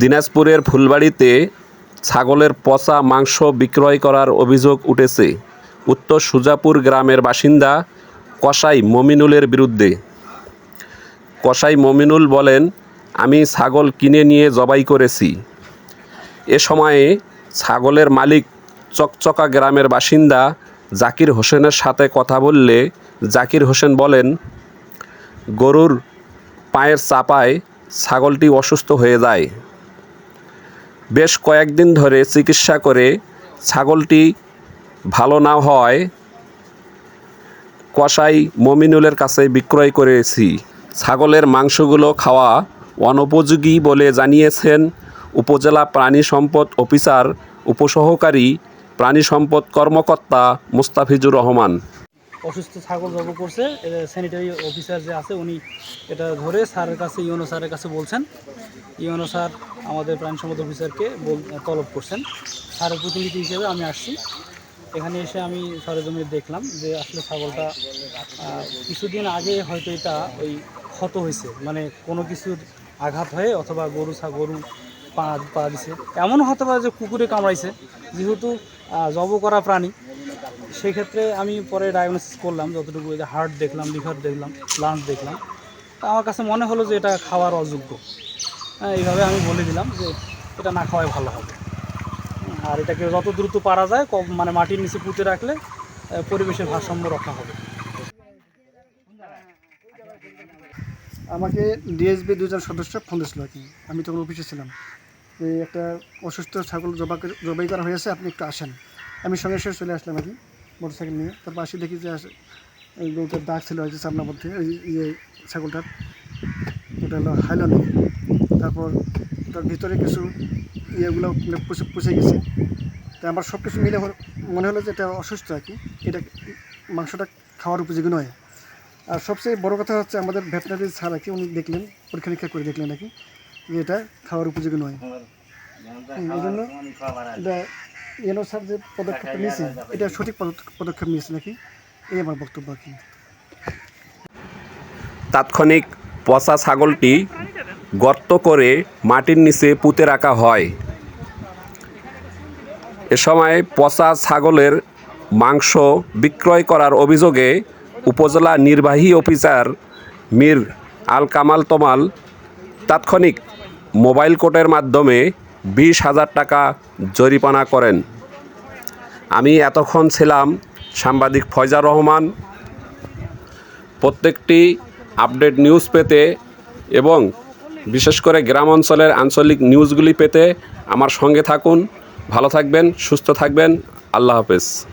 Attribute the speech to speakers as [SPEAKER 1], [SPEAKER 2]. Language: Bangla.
[SPEAKER 1] দিনাজপুরের ফুলবাড়িতে ছাগলের পচা মাংস বিক্রয় করার অভিযোগ উঠেছে। উত্তর সুজাপুর গ্রামের বাসিন্দা কসাই মমিনুলের বিরুদ্ধে। কসাই মমিনুল বলেন, আমি ছাগল কিনে নিয়ে জবাই করেছি। এ সময়ে ছাগলের মালিক চকচকা গ্রামের বাসিন্দা জাকির হোসেনের সাথে কথা বললে জাকির হোসেন বলেন, গরুর পায়ের চাপায় ছাগলটি অসুস্থ হয়ে যায়। বেশ কয়েকদিন ধরে চিকিৎসা করে ছাগলটি ভালো না হওয়ায় কসাই মমিনুলের কাছে বিক্রয় করেছি। ছাগলের মাংসগুলো খাওয়া অনুপযোগী বলে জানিয়েছেন উপজেলা প্রাণী সম্পদ অফিসার, উপসহকারী প্রাণী সম্পদ কর্মকর্তা মুস্তাফিজুর রহমান।
[SPEAKER 2] অসুস্থ ছাগল জব করছে স্যানিটারি অফিসার যে আছে, উনি এটা ধরে স্যারের কাছে ইউনো স্যারের কাছে বলছেন। ইউনো স্যার আমাদের প্রাণী সম্পদ অফিসারকে তলব করছেন। স্যারের প্রতিনিধি হিসেবে আমি আসছি। এখানে এসে আমি সরেজমিনে দেখলাম যে আসলে ছাগলটা কিছুদিন আগে হয়তো এটা ওই ক্ষত হয়েছে মানে কোনো কিছুর আঘাত হয়ে অথবা গরু ছা, গরু পা পা দিছে। এমনও হতে পারে যে কুকুরে কামড়াইছে। যেহেতু জব করা প্রাণী সেই ক্ষেত্রে আমি পরে ডায়াগনোসিস করলাম যতটুকু যে হার্ট দেখলাম লিভার দেখলাম লাংস দেখলাম। আমার কাছে মনে হলো যে এটা খাওয়ার অযোগ্য। হ্যাঁ, এইভাবে আমি বলে দিলাম যে এটা না খাওয়াই ভালো হবে। আর এটাকে যত দ্রুত পারা যায় মানে মাটির নিচে পুঁতে রাখলে পরিবেশের ভারসাম্য রক্ষা হবে।
[SPEAKER 3] আমাকে ডিএসবি দুজন সদস্য ফোন দিয়েছিল আর কি। আমি তখন অফিসে ছিলাম। যে একটা অসুস্থ ছাগল জবা জবাই করা হয়েছে আপনি একটু আসেন। আমি সঙ্গে সঙ্গে চলে আসলাম আর কি। মোটরসাইকেল নিয়ে। তার পাশে দেখি যে এই গরুটার দাগ ছিল হয়েছে সামনার মধ্যে ওই ইয়ে ছাগলটার। ওটা হলো হাইলনে তারপর ওটার ভিতরে কিছু ইয়েগুলো মানে পুষে পুষে গেছে। তা আমার সব কিছু মিলে মনে হলো যে এটা অসুস্থ আর কি। এটা মাংসটা খাওয়ার উপযোগী নয়। আর সবচেয়ে বড় কথা হচ্ছে আমাদের ভেটেনারি স্যার আর কি উনি দেখলেন পরীক্ষা নিরীক্ষা করে দেখলেন নাকি যে এটা খাওয়ার উপযোগী নয়। এই জন্য এনো স্যার যে পদক্ষেপটা নিয়েছে এটা সঠিক পদক্ষেপ নিয়েছে নাকি? এই আমার বক্তব্য আর কি।
[SPEAKER 1] তাৎক্ষণিক পচা ছাগলটি গর্ত করে মাটির নিচে পুঁতে রাখা হয়। এ সময় পচা ছাগলের মাংস বিক্রয় করার অভিযোগে উপজেলা নির্বাহী অফিসার মীর আল কামাল তমাল তাৎক্ষণিক মোবাইল কোর্টের মাধ্যমে বিশ হাজার টাকা জরিমানা করেন। আমি এতক্ষণ ছিলাম সাংবাদিক ফয়জা রহমান। প্রত্যেকটি আপডেট নিউজ পেতে এবং বিশেষ করে গ্রাম অঞ্চলের আঞ্চলিক নিউজগুলি পেতে আমার সঙ্গে থাকুন। ভালো থাকবেন, সুস্থ থাকবেন। আল্লাহ হাফেজ।